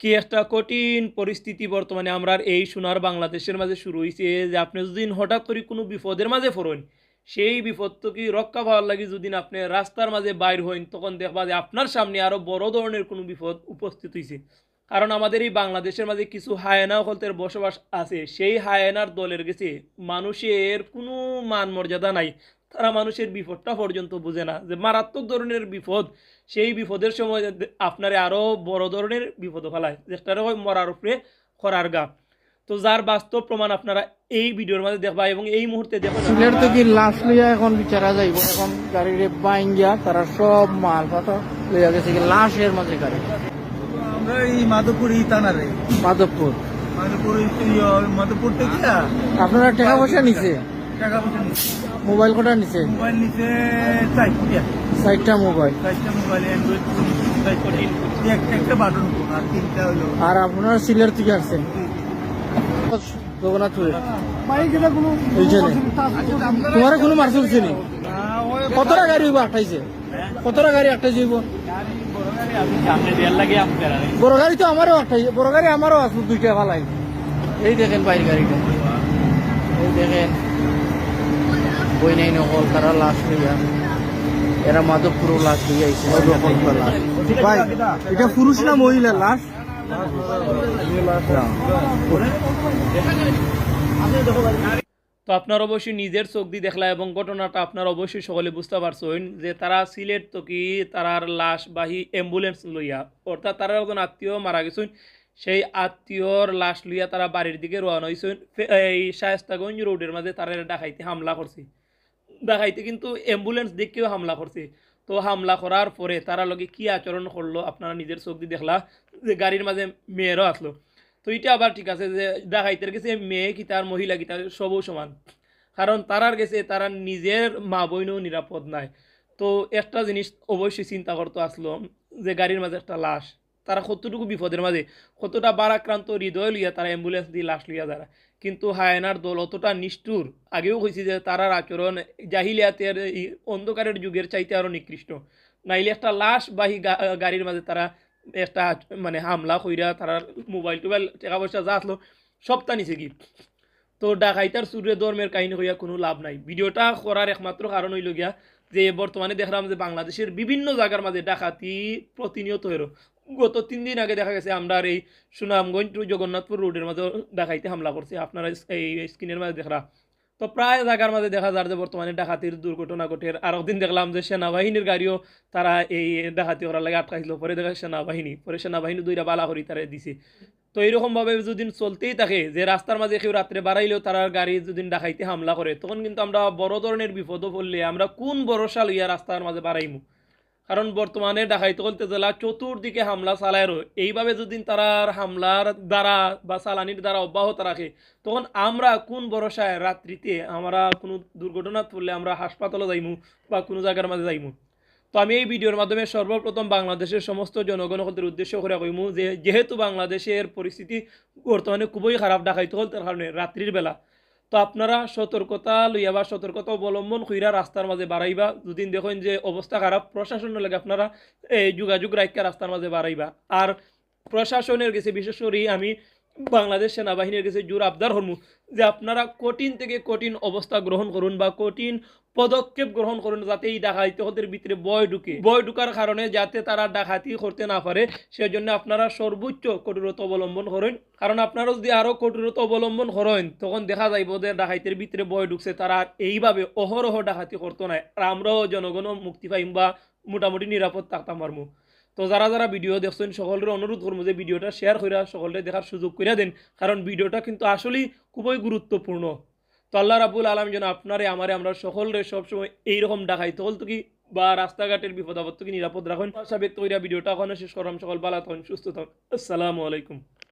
কি একটা কঠিন পরিস্থিতি বর্তমানে আমরা এই সোনার বাংলাদেশের মাঝে শুরু হয়েছে যে আপনি যদি হঠাৎ করে কোনো বিপদের মাঝে পড়েন, সেই বিপদ কি রক্ষা পাওয়ার লাগে যদি আপনি রাস্তার মাঝে বাইর হইন, তখন দেখবা যে আপনার সামনে আরও বড় ধরনের কোনো বিপদ উপস্থিত হয়েছে কারণ আমাদের এই বাংলাদেশের মাঝে কিছু হায়না হলতের বসবাস আছে, সেই হায়নার দলের গেছে, মানুষের কোনো মান মর্যাদা নাই। তারা মানুষের বিপদটা পর্যন্ত বুঝে না। যে মারাত্মক ধরনের বিপদ সেই বিপদের সময় আপনারে আরও বড় ধরনের বিপদ ফেলায় যেটা হয় মরার উপরে খরার গা। তো যার বাস্তব প্রমাণ আপনারা এই ভিডিওর মাঝে দেখবা এবং এই মুহূর্তে সিলেট তো কি লাশ লইয়া এখন বিচারা যাইব? এখন গাড়িরে বাইঙ্গিয়া তারা সব মাল পাতা লইয়া গেছে কি লাশের মাঝে গাড়ি? আমরা এই মাধবপুর ইতানারে মাধবপুর? মাধবপুর ইয়ে, মাধবপুর থেকে? আপনারা টাকা পয়সা নিছে? টাকা পয়সা নিচ্ছে মোবাইল কোটা নিছে? মোবাইল নিচে চারটা। চারটা মোবাইল? চারটা মোবাইল অ্যান্ড্রয়েড একটা একটা বাটন ফোন আর তিনটা হলো। আর আপনারা সিলেট থেকে আসছেন জগন্নাথপুরে তোমার কোনো মার্সেল চিনি কতটা গাড়ি হইব আঠাইছে কতটা গাড়ি আঠাইছে হইব? সামনে দেড় লাগে আপনারা বড় গাড়ি তো আমারও আঠাইছে বড় গাড়ি আমারও আছে দুইটা ভালাই এই দেখেন বাইর গাড়িটা। এই দেখেন। বই নাই নকল তারা লাশ লইয়া এরা মাধবপুর লাশ লইয়া নবরকম লাশ ভাই এটা পুরুষ না মহিলা লাশ তো আপনার অবশ্যই নিজের চোখ দিয়ে দেখলা এবং ঘটনাটা আপনার অবশ্যই সকলে বুঝতে পারছেন যে তারা সিলেট তো কি তারার লাশ বাহি অ্যাম্বুলেন্স লইয়া অর্থাৎ তারা একজন আত্মীয় মারা গেছেন সেই আত্মীয়র লাশ লইয়া তারা বাড়ির দিকে রওনা হয়েছেন এই শায়স্তাগঞ্জ রোডের মাঝে তারা ডাকাইতে হামলা করছে। ডাকাইতে কিন্তু অ্যাম্বুলেন্স দেখেও হামলা করছে। তো হামলা করার পরে তারা লগে কি আচরণ করল, আপনারা নিজের চোখ দিয়ে দেখলা যে গাড়ির মাঝে মেয়েরও আসলো। তো এটা আবার ঠিক আছে যে ডাকাইতের গেছে মেয়ে কি তার মহিলা কি তার সবও সমান। কারণ তারার গেছে, তারা নিজের মা বোনও নিরাপদ নাই। তো একটা জিনিস অবশ্যই চিন্তা করতে আসলো যে গাড়ির মাঝে একটা লাশ, তারা কতটুকু বিপদের মাঝে, কতটা বারাক্রান্ত হৃদয় লইয়া তারা অ্যাম্বুলেন্স দিয়ে লাশ লইয়া যারা কিন্তু হায়নার দল অতটা নিষ্ঠুর। আগেও কইছি যে তারার আচরণ জাহিলিয়াতের অন্ধকারের যুগের চাইতে আরও নিকৃষ্ট। নাইলে একটা লাশ বাহি গাড়ির মাঝে তারা একটা মানে হামলা কইরা তারা মোবাইল টোবাইল টাকা পয়সা যা আসলো, সবটা নিছে কি? তো ডাকাইতার সূর্য ধর্মের কাহিনী হইয়া কোনো লাভ নাই। ভিডিওটা করার একমাত্র কারণ হইল গিয়া যে বর্তমানে দেখলাম যে বাংলাদেশের বিভিন্ন জায়গার মাঝে ডাকাতি প্রতিনিয়ত হইল। গত তিন দিন আগে দেখা গেছে আমরা এই সুনামগঞ্জ টু জগন্নাথপুর রোডের মাঝে ডাকাইতে হামলা করছে। আপনারা এই স্ক্রিনের মাঝে দেখরা। তো প্রায় জায়গার মাঝে দেখা যায় যে বর্তমানে ডাকাতির দুর্ঘটনা ঘটে। আর একদিন দেখলাম যে সেনাবাহিনীর গাড়িও তারা এই ডাকাতি করার লাগে আটকাইছিল। পরে দেখা সেনাবাহিনী। পরে সেনাবাহিনী দুইটা বালা করি তারা দিছে। তো এইরকমভাবে যদি চলতেই থাকে, যে রাস্তার মাঝে কেউ রাত্রে বাড়াইলেও তারা গাড়ি যদি ডাকাইতে হামলা করে, তখন কিন্তু আমরা বড় ধরনের বিপদও পড়লে আমরা কোন ভরসা লইয়া রাস্তার মাঝে বাড়াইমু? কারণ বর্তমানে ডাকাইতে বলতে জেলা চতুর্দিকে হামলা চালায় রো এইভাবে যদি তারার হামলার দ্বারা বা চালানির দ্বারা অব্যাহত রাখে, তখন আমরা কোন ভরসায় রাত্রিতে আমরা কোনো দুর্ঘটনা পড়লে আমরা হাসপাতালে যাইমু বা কোনো জায়গার মাঝে যাইমু? তো আমি এই ভিডিওর মাধ্যমে সর্বপ্রথম বাংলাদেশের সমস্ত জনগণদের উদ্দেশ্য করে কইমু যে, যেহেতু বাংলাদেশের পরিস্থিতি বর্তমানে খুবই খারাপ ডাকাইতে তার কারণে রাত্রির বেলা তো আপনারা সতর্কতা লইয়া বা সতর্কতা অবলম্বন কইরা রাস্তার মাঝে বাড়াইবা। দুদিন দেখেন যে অবস্থা খারাপ, প্রশাসনের লাগে আপনারা, এই যোগাযোগ রাখিয়া রাস্তার মাঝে বাড়াইবা। আর প্রশাসনের কাছে বিশেষ করে আমি বাংলাদেশ সেনাবাহিনীর কাছে জোর আবদার হরমু যে আপনারা কঠিন থেকে কঠিন অবস্থা গ্রহণ করুন বা কঠিন পদক্ষেপ গ্রহণ করুন যাতে এই ডাকাতি হদের ভিতরে বয় ঢুকে। বয় ঢুকার কারণে যাতে তারা ডাকাতি করতে না পারে, সেজন্য আপনারা সর্বোচ্চ কঠোরতা অবলম্বন করেন। কারণ আপনারা যদি আরও কঠোরতা অবলম্বন করেন, তখন দেখা যাইব যে ডাকাইতের ভিতরে বয় ঢুকছে। তারা এইভাবে অহরহ ডাকাতি করতো না। আর আমরাও জনগণ মুক্তি পাইম বা মোটামুটি নিরাপদ থাকতাম পারমু। তো যারা যারা ভিডিও দেখছেন, সকলের অনুরোধ করব যে ভিডিওটা শেয়ার করে সকলে দেখার সুযোগ করে দেন, কারণ ভিডিওটা কিন্তু আসলেই খুবই গুরুত্বপূর্ণ। তো আল্লাহ রাবুল আলম যেন আপনারে, আমারে, আমরা সকলের সবসময় এইরকম ডাকাই তখন তো কি, বা রাস্তাঘাটের বিপদ আপদ থেকে নিরাপদ রাখুন। আশা ব্যক্ত করিয়া ভিডিওটা ওখানে শেষ করলাম। সকল ভালো থাকুন, সুস্থ থাকুন। আসসালামু আলাইকুম।